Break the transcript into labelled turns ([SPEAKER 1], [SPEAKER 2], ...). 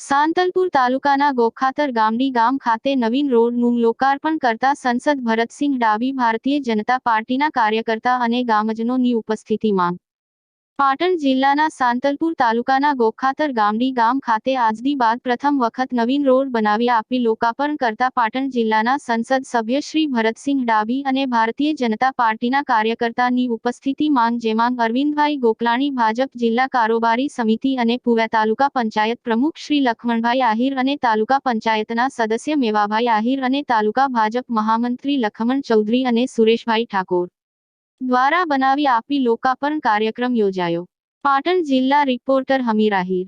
[SPEAKER 1] સાંતલપુર તાલુકાના ગોખાતર ગામડી ગામ ખાતે નવીન રોડનું લોકાર્પણ કરતા સંસદ ભરતસિંહ ડાવી ભારતીય જનતા પાર્ટીના કાર્યકર્તા અને ગામજનોની ઉપસ્થિતિમાં પાટણ જિલ્લાના સાંતલપુર તાલુકાના ગોખાતર ગામડી ગામ ખાતે આજની બાદ પ્રથમ વખત નવીન રોડ બનાવી આપી લોકાર્પણ કરતા પાટણ જિલ્લાના સંસદ સભ્ય શ્રી ભરતસિંહ ડાભી અને ભારતીય જનતા પાર્ટીના કાર્યકર્તાની ઉપસ્થિતિ માંગ જેમાં અરવિંદભાઈ ગોકલાણી ભાજપ જિલ્લા કારોબારી સમિતિ અને પુવા તાલુકા પંચાયત પ્રમુખ શ્રી લખમણભાઈ આહિર અને તાલુકા પંચાયતના સદસ્ય મેવાભાઈ આહિર અને તાલુકા ભાજપ મહામંત્રી લખમણ ચૌધરી અને સુરેશભાઈ ઠાકોર. દ્વારા બનાવી આપી લોકાર્પણ કાર્યક્રમ યોજાયો. પાટણ જિલ્લા રિપોર્ટર હમીર આહિર